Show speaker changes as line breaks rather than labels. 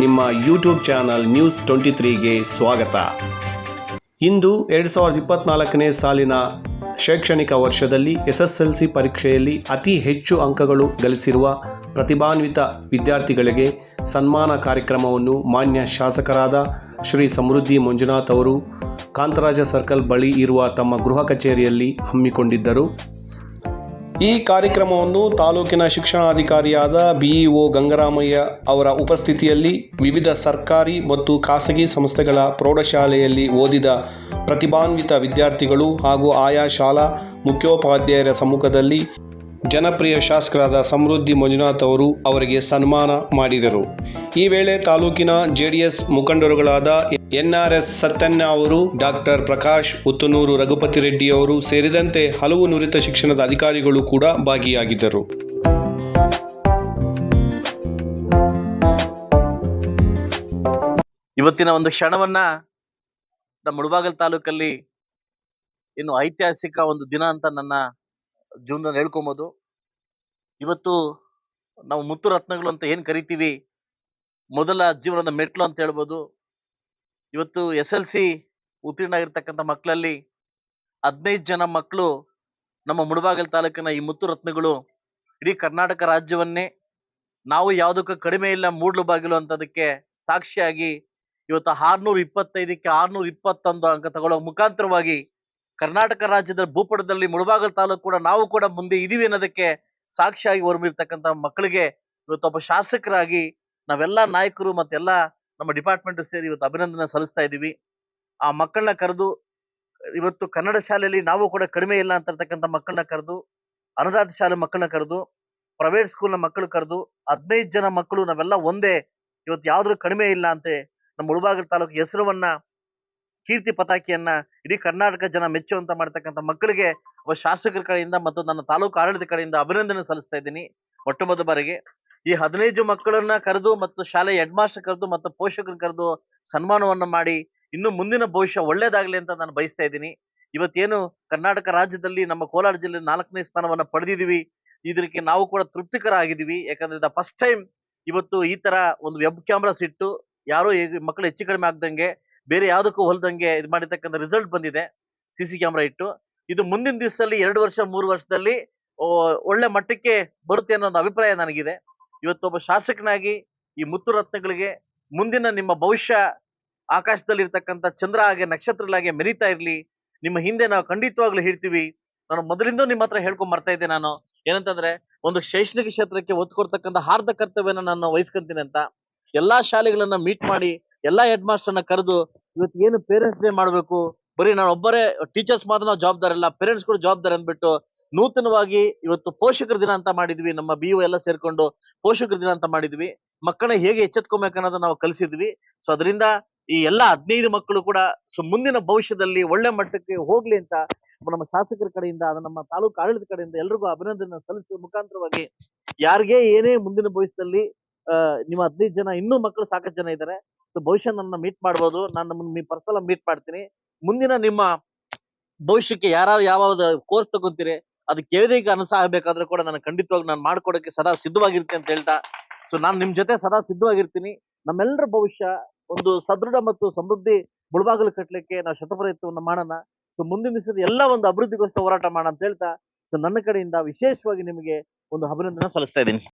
ನಿಮ್ಮ YouTube channel news twenty ತ್ರೀಗೆ ಸ್ವಾಗತ. ಇಂದು ಎರಡು ಸಾವಿರದ ಇಪ್ಪತ್ನಾಲ್ಕನೇ ಸಾಲಿನ ಶೈಕ್ಷಣಿಕ ವರ್ಷದಲ್ಲಿ ಎಸ್ ಎಸ್ ಎಲ್ ಸಿ ಪರೀಕ್ಷೆಯಲ್ಲಿ ಅತಿ ಹೆಚ್ಚು ಅಂಕಗಳು ಗಳಿಸಿರುವ ಪ್ರತಿಭಾನ್ವಿತ ವಿದ್ಯಾರ್ಥಿಗಳಿಗೆ ಸನ್ಮಾನ ಕಾರ್ಯಕ್ರಮವನ್ನು ಮಾನ್ಯ ಶಾಸಕರಾದ ಶ್ರೀ ಸಮೃದ್ಧಿ ಮಂಜುನಾಥ್ ಅವರು, ಕಾಂತರಾಜ ಸರ್ಕಲ್ ಬಳಿ ಇರುವ ತಮ್ಮ ಗೃಹ ಕಚೇರಿಯಲ್ಲಿ ಹಮ್ಮಿಕೊಂಡಿದ್ದರು. ಈ ಕಾರ್ಯಕ್ರಮವನ್ನು ತಾಲೂಕಿನ ಶಿಕ್ಷಣಾಧಿಕಾರಿಯಾದ ಬಿಇಒ ಗಂಗರಾಮಯ್ಯ ಅವರ ಉಪಸ್ಥಿತಿಯಲ್ಲಿ ವಿವಿಧ ಸರ್ಕಾರಿ ಮತ್ತು ಖಾಸಗಿ ಸಂಸ್ಥೆಗಳ ಪ್ರೌಢಶಾಲೆಯಲ್ಲಿ ಓದಿದ ಪ್ರತಿಭಾನ್ವಿತ ವಿದ್ಯಾರ್ಥಿಗಳು ಹಾಗೂ ಆಯಾ ಶಾಲಾ ಮುಖ್ಯೋಪಾಧ್ಯಾಯರ ಸಮ್ಮುಖದಲ್ಲಿ ಜನಪ್ರಿಯ ಶಾಸಕರಾದ ಸಮೃದ್ಧಿ ಮಂಜುನಾಥ್ ಅವರು ಅವರಿಗೆ ಸನ್ಮಾನ ಮಾಡಿದರು. ಈ ವೇಳೆ ತಾಲೂಕಿನ ಜೆಡಿಎಸ್ ಮುಖಂಡರುಗಳಾದ ಎನ್ಆರ್ಎಸ್ ಸತ್ಯಣ್ಣ ಅವರು ಡಾಕ್ಟರ್ ಪ್ರಕಾಶ್ ಉತ್ತನೂರು ರಘುಪತಿ ರೆಡ್ಡಿ ಅವರು ಸೇರಿದಂತೆ ಹಲವು ನುರಿತ ಶಿಕ್ಷಣದ ಅಧಿಕಾರಿಗಳು ಕೂಡ ಭಾಗಿಯಾಗಿದ್ದರು.
ಇವತ್ತಿನ ಒಂದು ಕ್ಷಣವನ್ನ ನಮ್ಮ ಮುಳಬಾಗಲ್ ತಾಲೂಕಲ್ಲಿ ಇನ್ನು ಐತಿಹಾಸಿಕ ಒಂದು ದಿನ ಅಂತ ನನ್ನ ಜೀವನದಲ್ಲಿ ಹೇಳ್ಕೊಬೋದು. ಇವತ್ತು ನಾವು ಮುತ್ತು ರತ್ನಗಳು ಅಂತ ಏನ್ ಕರಿತೀವಿ? ಮೊದಲ ಜೀವನದ ಮೆಟ್ಲು ಅಂತ ಹೇಳ್ಬೋದು. ಇವತ್ತು ಎಸ್ ಎಲ್ ಸಿ ಉತ್ತೀರ್ಣ ಆಗಿರ್ತಕ್ಕಂಥ ಮಕ್ಕಳಲ್ಲಿ ಹದಿನೈದು ಜನ ಮಕ್ಕಳು ನಮ್ಮ ಮುಳಬಾಗಲ್ ತಾಲೂಕಿನ ಈ ಮುತ್ತು ರತ್ನಗಳು ಇಡೀ ಕರ್ನಾಟಕ ರಾಜ್ಯವನ್ನೇ ನಾವು ಯಾವುದಕ್ಕೂ ಕಡಿಮೆ ಇಲ್ಲ, ಮೂಡ್ಲು ಬಾಗಿಲು ಅಂತದಕ್ಕೆ ಸಾಕ್ಷಿಯಾಗಿ ಇವತ್ತು ಆರ್ನೂರ ಇಪ್ಪತ್ತೈದಕ್ಕೆ ಆರ್ನೂರ ಇಪ್ಪತ್ತೊಂದು ಅಂಕ ತಗೊಳ್ಳೋ ಮುಖಾಂತರವಾಗಿ ಕರ್ನಾಟಕ ರಾಜ್ಯದ ಭೂಪಟದಲ್ಲಿ ಮುಳಬಾಗಲ್ ತಾಲೂಕು ಕೂಡ ನಾವು ಕೂಡ ಮುಂದೆ ಇದೀವಿ ಅನ್ನೋದಕ್ಕೆ ಸಾಕ್ಷಿಯಾಗಿ ಹೊರಬಿರ್ತಕ್ಕಂಥ ಮಕ್ಕಳಿಗೆ ಇವತ್ತೊಬ್ಬ ಶಾಸಕರಾಗಿ ನಾವೆಲ್ಲ ನಾಯಕರು ಮತ್ತೆಲ್ಲ ನಮ್ಮ ಡಿಪಾರ್ಟ್ಮೆಂಟ್ ಸೇರಿ ಇವತ್ತು ಅಭಿನಂದನೆ ಸಲ್ಲಿಸ್ತಾ ಇದ್ದೀವಿ. ಆ ಮಕ್ಕಳನ್ನ ಕರೆದು, ಇವತ್ತು ಕನ್ನಡ ಶಾಲೆಯಲ್ಲಿ ನಾವು ಕೂಡ ಕಡಿಮೆ ಇಲ್ಲ ಅಂತ ಇರ್ತಕ್ಕಂಥ ಮಕ್ಕಳನ್ನ ಕರೆದು ಅನುದಾನ ಶಾಲೆ ಮಕ್ಕಳನ್ನ ಕರೆದು ಪ್ರೈವೇಟ್ ಸ್ಕೂಲ್ನ ಮಕ್ಕಳು ಕರೆದು, ಹದಿನೈದು ಜನ ಮಕ್ಕಳು ನಾವೆಲ್ಲ ಒಂದೇ, ಇವತ್ತು ಯಾವ್ದ್ರೂ ಕಡಿಮೆ ಇಲ್ಲ ಅಂತೆ ನಮ್ಮ ಮುಳಬಾಗಿಲು ತಾಲೂಕು ಹೆಸರುವನ್ನ, ಕೀರ್ತಿ ಪತಾಕಿಯನ್ನ ಇಡೀ ಕರ್ನಾಟಕ ಜನ ಮೆಚ್ಚುವಂತ ಮಾಡ್ತಕ್ಕಂಥ ಮಕ್ಕಳಿಗೆ ಶಾಸಕರ ಕಡೆಯಿಂದ ಮತ್ತು ನನ್ನ ತಾಲೂಕು ಆಡಳಿತ ಕಡೆಯಿಂದ ಅಭಿನಂದನೆ ಸಲ್ಲಿಸ್ತಾ ಇದ್ದೀನಿ. ಮೊಟ್ಟ ಮೊದಲ ಬಾರಿಗೆ ಈ ಹದಿನೈದು ಮಕ್ಕಳನ್ನ ಕರೆದು ಮತ್ತು ಶಾಲೆಯ ಹೆಡ್ ಮಾಸ್ಟರ್ ಕರೆದು ಮತ್ತು ಪೋಷಕರು ಕರೆದು ಸನ್ಮಾನವನ್ನ ಮಾಡಿ ಇನ್ನು ಮುಂದಿನ ಭವಿಷ್ಯ ಒಳ್ಳೇದಾಗ್ಲಿ ಅಂತ ನಾನು ಬಯಸ್ತಾ ಇದ್ದೀನಿ. ಇವತ್ತೇನು ಕರ್ನಾಟಕ ರಾಜ್ಯದಲ್ಲಿ ನಮ್ಮ ಕೋಲಾರ ಜಿಲ್ಲೆ ನಾಲ್ಕನೇ ಸ್ಥಾನವನ್ನ ಪಡೆದಿದ್ದೀವಿ. ಇದಕ್ಕೆ ನಾವು ಕೂಡ ತೃಪ್ತಿಕರ ಆಗಿದ್ದೀವಿ ಯಾಕಂದ್ರೆ ಫಸ್ಟ್ ಟೈಮ್ ಇವತ್ತು ಈ ತರ ಒಂದು ವೆಬ್ ಕ್ಯಾಮ್ರಾಸ್ ಇಟ್ಟು ಯಾರೋ ಮಕ್ಕಳು ಹೆಚ್ಚು ಕಡಿಮೆ ಆಗ್ದಂಗೆ ಬೇರೆ ಯಾವುದಕ್ಕೂ ಹೊಲ್ದಂಗೆ ಇದು ಮಾಡಿರ್ತಕ್ಕಂಥ ರಿಸಲ್ಟ್ ಬಂದಿದೆ. ಸಿ ಸಿ ಕ್ಯಾಮ್ರಾ ಇಟ್ಟು. ಇದು ಮುಂದಿನ ದಿವಸದಲ್ಲಿ ಎರಡು ವರ್ಷ, ಮೂರು ವರ್ಷದಲ್ಲಿ ಒಳ್ಳೆ ಮಟ್ಟಕ್ಕೆ ಬರುತ್ತೆ ಅನ್ನೋ ಒಂದು ಅಭಿಪ್ರಾಯ ನನಗಿದೆ. ಇವತ್ತು ಒಬ್ಬ ಶಾಸಕನಾಗಿ ಈ ಮುತ್ತು ರತ್ನಗಳಿಗೆ ಮುಂದಿನ ನಿಮ್ಮ ಭವಿಷ್ಯ ಆಕಾಶದಲ್ಲಿ ಇರ್ತಕ್ಕಂಥ ಚಂದ್ರ ಹಾಗೆ ನಕ್ಷತ್ರಗಳಾಗೆ ಮೆರಿತಾ ಇರಲಿ. ನಿಮ್ಮ ಹಿಂದೆ ನಾವು ಖಂಡಿತವಾಗ್ಲೂ ಹೇಳ್ತೀವಿ. ನಾನು ಮೊದಲಿಂದ ನಿಮ್ಮ ಹತ್ರ ಹೇಳ್ಕೊಂಡ್ ಬರ್ತಾ ಇದ್ದೆ ನಾನು. ಏನಂತಂದ್ರೆ ಒಂದು ಶೈಕ್ಷಣಿಕ ಕ್ಷೇತ್ರಕ್ಕೆ ಒತ್ತು ಕೊಡ್ತಕ್ಕಂಥ ಹಾರ್ದ ಕರ್ತವ್ಯನ ನಾನು ವಹಿಸ್ಕೊಂತೀನಿ ಅಂತ. ಎಲ್ಲಾ ಶಾಲೆಗಳನ್ನ ಮೀಟ್ ಮಾಡಿ, ಎಲ್ಲಾ ಹೆಡ್ ಮಾಸ್ಟರ್ನ ಕರೆದು ಇವತ್ತು ಏನು ಪೇರೆಂಟ್ಸ್ ಡೇ ಮಾಡ್ಬೇಕು ಬರೀ ನಾನು ಒಬ್ಬರೇ ಟೀಚರ್ಸ್ ಮಾತ್ರ ನಾವು ಜವಾಬ್ದಾರಿ ಇಲ್ಲ ಪೇರೆಂಟ್ಸ್ ಕೂಡ ಜವಾಬ್ದಾರಿ ಅಂದ್ಬಿಟ್ಟು ನೂತನವಾಗಿ ಇವತ್ತು ಪೋಷಕರ ದಿನ ಅಂತ ಮಾಡಿದ್ವಿ, ನಮ್ಮ ಬಿ ಎಲ್ಲ ಸೇರ್ಕೊಂಡು ಪೋಷಕರ ದಿನ ಅಂತ ಮಾಡಿದ್ವಿ. ಮಕ್ಕಳನ್ನ ಹೇಗೆ ಎಚ್ಚೆತ್ಕೊಬೇಕು ಅನ್ನೋದನ್ನ ನಾವು ಕಲಿಸಿದ್ವಿ. ಸೊ ಅದರಿಂದ ಈ ಎಲ್ಲಾ ಹದಿನೈದು ಮಕ್ಕಳು ಕೂಡ ಸೊ ಮುಂದಿನ ಭವಿಷ್ಯದಲ್ಲಿ ಒಳ್ಳೆ ಮಟ್ಟಕ್ಕೆ ಹೋಗ್ಲಿ ಅಂತ ನಮ್ಮ ಶಾಸಕರ ಕಡೆಯಿಂದ, ಅದು ನಮ್ಮ ತಾಲೂಕು ಆಡಳಿತ ಕಡೆಯಿಂದ ಎಲ್ರಿಗೂ ಅಭಿನಂದನೆ ಸಲ್ಲಿಸುವ ಮುಖಾಂತರವಾಗಿ ಯಾರಿಗೆ ಏನೇ ಮುಂದಿನ ಭವಿಷ್ಯದಲ್ಲಿ ನಿಮ್ಮ ಹದಿನೈದು ಜನ, ಇನ್ನೂ ಮಕ್ಕಳು ಸಾಕಷ್ಟು ಜನ ಇದ್ದಾರೆ. ಸೊ ಭವಿಷ್ಯ ನನ್ನ ಮೀಟ್ ಮಾಡ್ಬೋದು. ನಾನು ನಮ್ಮನ್ನ ಪರ್ಸನಲ್ ಮೀಟ್ ಮಾಡ್ತೀನಿ. ಮುಂದಿನ ನಿಮ್ಮ ಭವಿಷ್ಯಕ್ಕೆ ಯಾರು ಯಾವ ಕೋರ್ಸ್ ತಗೊಂತೀರಿ, ಅದಕ್ಕೆ ಯಾವುದೇ ಅನುಸಾರ ಆಗಬೇಕಾದ್ರೆ ಕೂಡ ನಾನು ಖಂಡಿತವಾಗಿ ನಾನು ಮಾಡ್ಕೊಡಕ್ಕೆ ಸದಾ ಸಿದ್ಧವಾಗಿರ್ತೀನಿ ಅಂತ ಹೇಳ್ತಾ. ಸೊ ನಾನು ನಿಮ್ ಜೊತೆ ಸದಾ ಸಿದ್ಧವಾಗಿರ್ತೀನಿ. ನಮ್ಮೆಲ್ಲರ ಭವಿಷ್ಯ ಒಂದು ಸದೃಢ ಮತ್ತು ಸಮೃದ್ಧಿ ಮುಳುಬಾಗಲು ಕಟ್ಟಲಿಕ್ಕೆ ನಾವು ಶತಪ್ರಯತ್ನವನ್ನು ಮಾಡೋಣ. ಸೊ ಮುಂದಿನ ದಿವಸದ ಎಲ್ಲ ಒಂದು ಅಭಿವೃದ್ಧಿಗೋಸ್ಕರ ಹೋರಾಟ ಮಾಡೋಣ ಅಂತ ಹೇಳ್ತಾ. ಸೊ ನನ್ನ ಕಡೆಯಿಂದ ವಿಶೇಷವಾಗಿ ನಿಮಗೆ ಒಂದು ಅಭಿನಂದನೆ ಸಲ್ಲಿಸ್ತಾ ಇದ್ದೀನಿ.